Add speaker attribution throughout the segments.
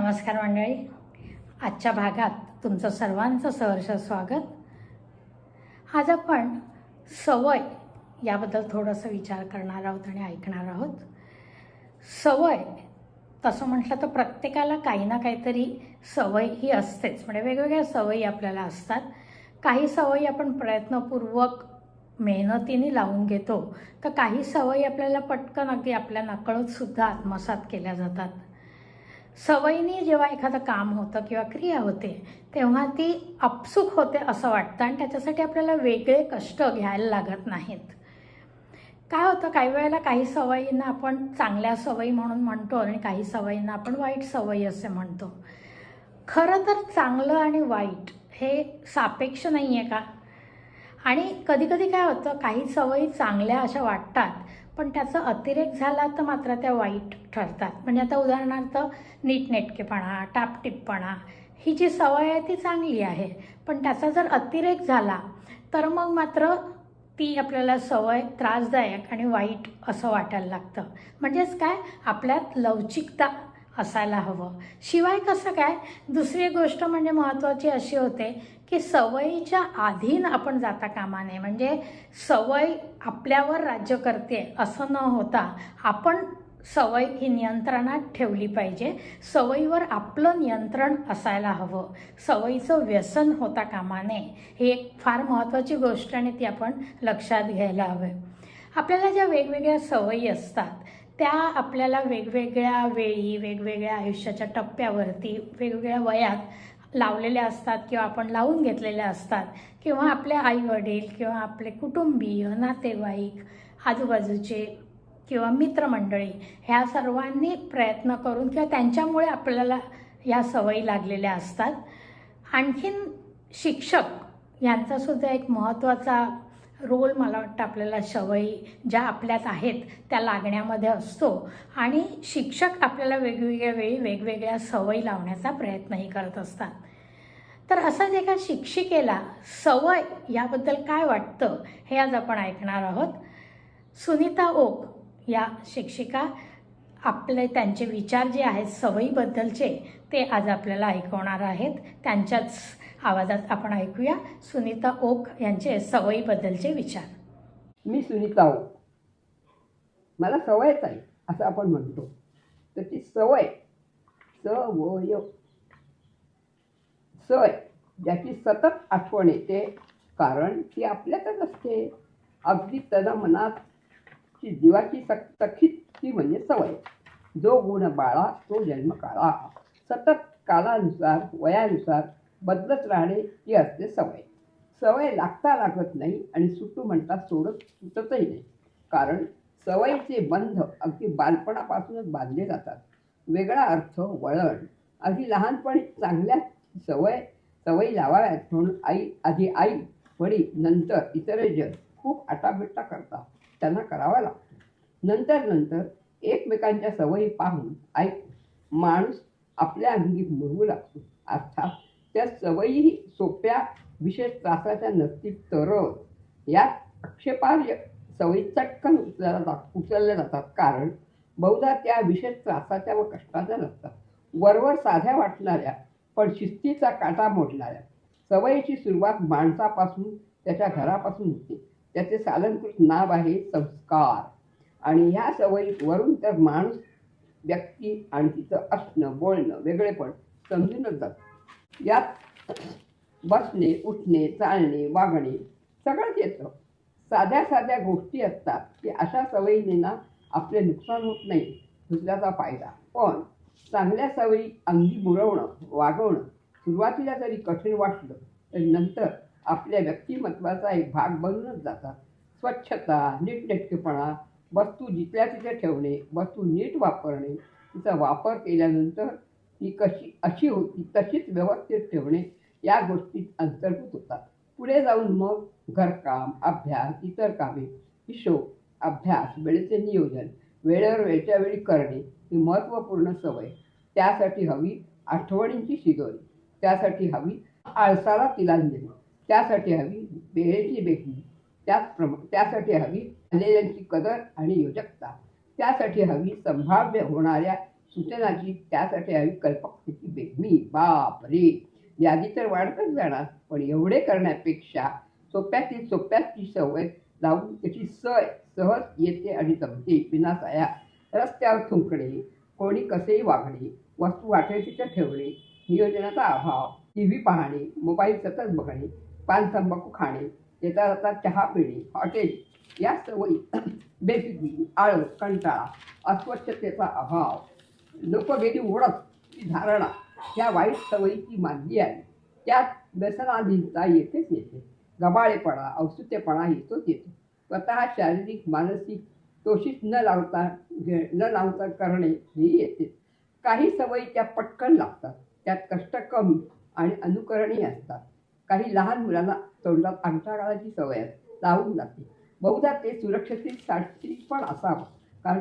Speaker 1: नमस्कार मंडळी. आजच्या भागात तुमचं सर्वांचं सहर्ष स्वागत. आज आपण सवय याबद्दल थोडंसं विचार करणार आहोत आणि ऐकणार आहोत. सवय तसं म्हटलं तर प्रत्येकाला काही ना काहीतरी सवय ही असतेच. म्हणजे वेगवेगळ्या सवयी आपल्याला असतात. काही सवयी आपण प्रयत्नपूर्वक मेहनतीने लावून घेतो. तर काही सवयी आपल्याला पटकन अगदी आपल्या नकळतसुद्धा आत्मसात केल्या जातात. सवयीने जेव्हा एखादं काम होतं किंवा क्रिया होते तेव्हा ती अपसुक होते असं वाटतं आणि त्याच्यासाठी आपल्याला वेगळे कष्ट घ्यायला लागत नाहीत. काय होतं काही वेळेला काही सवयींना आपण चांगल्या सवयी म्हणून म्हणतो आणि काही सवयींना आपण वाईट सवयी असे म्हणतो. खरं तर चांगलं आणि वाईट हे सापेक्ष नाही आहे का? आणि कधीकधी काय होतं काही सवयी चांगल्या अशा वाटतात पण त्याचा अतिरेक झाला तर मात्र त्या वाईट ठरतात. म्हणजे आता उदाहरणार्थ नीटनेटकेपणा टापटिपपणा ही जी सवय आहे ती चांगली आहे. पण त्याचा जर अतिरेक झाला तर मग मात्र ती आपल्याला सवय त्रासदायक आणि वाईट असं वाटायला लागतं. म्हणजेच काय? आपल्यात लवचिकता असायला हवं. शिवाय कसं काय? दुसरी गोष्ट म्हणजे महत्त्वाची अशी होते की सवयीच्या अधीन आपण जाता कामा नये. म्हणजे सवय आपल्यावर राज्य करते असं न होता आपण सवय ही नियंत्रणात ठेवली पाहिजे. सवयीवर आपलं नियंत्रण असायला हवं. सवयीचं व्यसन होता कामा नये. ही एक फार महत्त्वाची गोष्ट आणि ती आपण लक्षात घ्यायला हवं. आपल्याला ज्या वेगवेगळ्या सवयी असतात त्या आपल्याला वेगवेगळ्या वेळी वेगवेगळ्या आयुष्याच्या टप्प्यावरती वेगवेगळ्या वयात लावलेल्या असतात किंवा आपण लावून घेतलेल्या असतात. किंवा आपले आईवडील किंवा आपले कुटुंबीय नातेवाईक आजूबाजूचे किंवा मित्रमंडळी ह्या सर्वांनी प्रयत्न करून किंवा त्यांच्यामुळे आपल्याला या सवयी लागलेल्या असतात. आणखीन शिक्षक यांचासुद्धा एक महत्त्वाचा रोल मला वाटतं आपल्याला सवयी ज्या आपल्यात आहेत त्या लागण्यामध्ये असतो. आणि शिक्षक आपल्याला वेगवेगळ्या वेळी वेगवेगळ्या सवयी लावण्याचा प्रयत्नही करत असतात. तर असंच एका शिक्षिकेला सवय याबद्दल काय वाटतं हे आज आपण ऐकणार आहोत. सुनीता ओक या शिक्षिका आपले त्यांचे विचार जे आहेत सवयीबद्दलचे ते आज आपल्याला ऐकवणार आहेत. त्यांच्याच आवाजात आपण ऐकूया सुनीता ओक यांचे सवयीबद्दलचे विचार.
Speaker 2: मी सुनीता ओक. मला सवयच आहे असं आपण म्हणतो. तर ती सवय सवय सवय ज्याची सतत आठवण येते कारण ती आपल्यातच असते. अगदी त्याला मनात ती जीवाची सक सखीत ती म्हणजे सवय. जो गुण बाळा तो जन्म काळा सतत कालानुसार वयानुसार बदलत राहणे ही असते सवय. सवय लागता लागत नाही आणि सुटू म्हणता सोडत सुटतही नाही. कारण सवयीचे बंध अगदी बालपणापासूनच बांधले जातात. वेगळा अर्थ वळण. अगदी लहानपणी चांगल्या सवय सवयी लावाव्यात म्हणून आई आधी आई वडील नंतर इतर जन खूप आटाबिट्टा करतात. त्यांना करावा लागतो. नंतर नंतर एकमेकांच्या सवयी पाहून ऐक माणूस आपल्या अंगी मुरवू लागतो. अर्थात त्या सवयीही सोप्या विशेष त्रासाच्या नसतील तरच. यात आक्षेपार्ह सवयी चटकन उचलल्या जात उचलल्या जातात. कारण बहुधा त्या विशेष त्रासाच्या व कष्टाच्या नसतात. वरवर साध्या वाटणाऱ्या पण शिस्तीचा काटा मोडणाऱ्या. सवयीची सुरुवात माणसापासून त्याच्या घरापासून होते. त्याचे साधनकृत नाव आहे संस्कार. आणि ह्या सवयी वरून तर माणूस व्यक्ती आणि तिचं असणं बोलणं वेगळेपण समजूनच जातं. यात बसणे उठणे चालणे वागणे सगळंच येतं. साध्या साध्या गोष्टी असतात की अशा सवयीने ना आपले नुकसान होत नाही दुसऱ्याचा फायदा. पण चांगल्या सवयी अंगी मुरवणं वागवणं सुरुवातीला जरी कठीण वाटलं तरी नंतर आपल्या व्यक्तिमत्वाचा एक भाग बनूनच जातात. स्वच्छता नीटनेटकेपणा वस्तू जिथल्या तिथे ठेवणे वस्तू नीट वापरणे तिचा वापर केल्यानंतर ती कशी अशी होती तशीच व्यवस्थित ठेवणे या गोष्टीत अंतर्भूत होतात. पुढे जाऊन मग घरकाम अभ्यास इतर कामे हिशोब अभ्यास वेळेचे नियोजन वेळेवर वेळच्या वेळी करणे ही महत्त्वपूर्ण सवय. त्यासाठी हवी आठवणींची शिदोरी. त्यासाठी हवी आळसाला तिलांजली त्यासाठी हवी वेळेची बेकरी त्याचप्रमा त्यासाठी हवी आलेल्यांची कदर आणि योजकता. त्यासाठी हवी संभाव्य होणाऱ्या सूचनाची त्यासाठी हवी कल्पकतेची बेगमी बाप रे यादी तर वाढतच जाणार पण एवढे करण्यापेक्षा सोप्यातील सोप्याची सवय लावून त्याची सय सहज येते आणि जमते विनासाया. रस्त्यावर थुंकणे कोणी कसेही वागणे वस्तू वाटेल तिथे ठेवणे नियोजनाचा अभाव टी व्ही पाहणे मोबाईल सतत बघणे पान तंबाखू खाणे येता जाता चहा पिणे हॉटेल या सवयी बेफिकी आळस कंटाळा अस्वच्छतेचा अभाव. लोकभेदी ओळख ती धारणा ह्या वाईट सवयीची मानली आहे. त्यात व्यसनाधीनता येतेच येते. गबाळेपणा औषधेपणा येतोच येतो. स्वतः शारीरिक मानसिक दोषीत न लावता घे- न लावता करणे ही येते. काही सवयी त्या पटकन लागतात. त्यात कष्ट कमी आणि अनुकरणीय असतात. काही लहान मुलांना तोंडात अंगठा घालायची सवय लावून जाते. बहुधा ते सुरक्षिततेसाठी पण असावं. कारण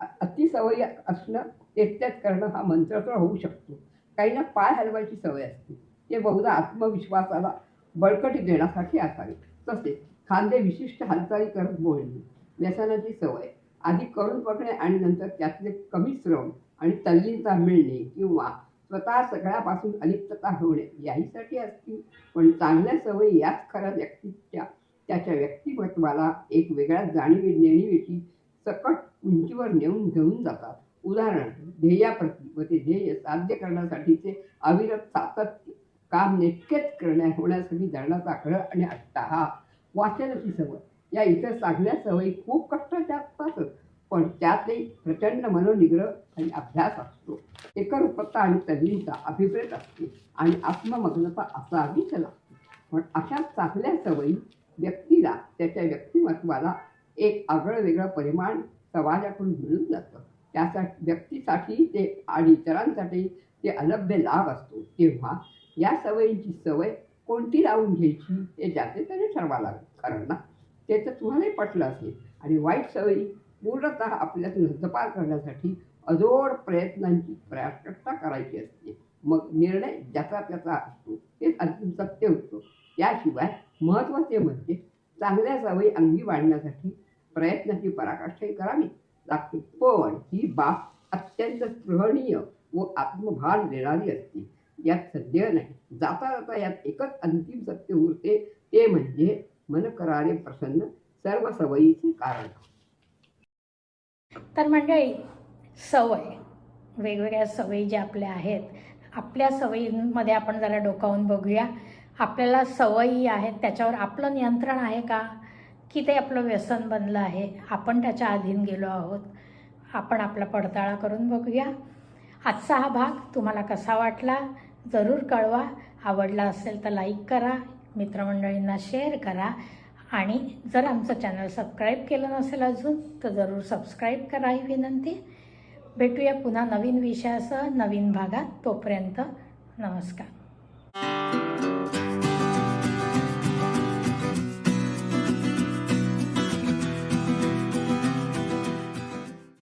Speaker 2: अति अतिसवयी असणं तेच तेच करणं हा मंत्र होऊ शकतो. काहींना पाय हलवायची सवय असते. ते बहुधा आत्मविश्वासाला बळकटी देण्यासाठी असावे. तसेच खांदे विशिष्ट हालचाली करत बोलणे व्यसनाची सवय आधी करून बघणे आणि नंतर त्यातले कमी श्रम आणि तल्लीनता मिळणे किंवा स्वतः सगळ्यापासून अलिप्तता होणे याहीसाठी असतील पण चांगल्या सवयी याच खऱ्या व्यक्तीच्या त्याच्या व्यक्तिमत्वाला एक वेगळ्या जाणीवी नेणीवेची सकट उंचीवर नेऊन घेऊन जातात. उदाहरण ध्येयाप्रती व ते ध्येय साध्य करण्यासाठीचे अविरत सातत्य काम नेटकेच करण्या होण्यासाठी धरणाचा खळ आणि अट्टाहा वाचनाची सवय. या इतर चांगल्या सवयी खूप कष्टाच्या असतातच पण त्यातही प्रचंड मनोनिग्रह आणि अभ्यास असतो. एकरूपता आणि तल्लीनता अभिप्रेत असते आणि आत्ममग्नता असावीच लागते. पण अशा चांगल्या सवयी व्यक्तीला त्याच्या व्यक्तिमत्वाला एक आगळं वेगळं परिमाण समाजाकडून मिळून जातं. त्यासाठी व्यक्तीसाठी ते आणि इतरांसाठी ते अलभ्य लाभ असतो. तेव्हा या सवयींची सवय कोणती लावून घ्यायची हे ज्याचे त्याने ठरवा लागेल. कारण ना ते तर तुम्हालाही पटलं असेल. आणि वाईट सवयी पूर्णतः आपल्यातून हद्दपार करण्यासाठी अजोड प्रयत्नांची प्रयासकता करायची असते. मग निर्णय ज्याचा त्याचा असतो तेच अंतिम सत्य होतो. याशिवाय महत्त्वाचे म्हणजे चांगल्या सवयी अंगी वाढण्यासाठी प्रयत्नाची पराकाष्ठाही करावी. लागते पण ही बाब अत्यंत स्पृहणीय व आत्मभान देणारी असते. यात सध्य नाही जाता जाता यात एकच अंतिम सत्य उरते ते म्हणजे मन करारे प्रसन्न सर्व सवयीचे कारण.
Speaker 1: तर मंडळी सवय वेगवेगळ्या सवयी ज्या आपल्या आहेत आपल्या सवयींमध्ये आपण जरा डोकावून बघूया. आपल्याला सवयी आहेत त्याच्यावर आपलं नियंत्रण आहे का? की ते आपलं व्यसन बनलं आहे. आपण त्याच्या अधीन गेलो आहोत. आपण आपला पडताळा करून बघूया. आजचा हा भाग तुम्हाला कसा वाटला? जरूर कळवा. आवडला असेल तर लाईक करा. मित्रमंडळींना शेअर करा. आणि जर आमचं चॅनल सबस्क्राईब केलं नसेल अजून तर जरूर सबस्क्राईब करा ही विनंती. भेटूया पुन्हा नवीन विषयासह नवीन भागात. तोपर्यंत नमस्कार.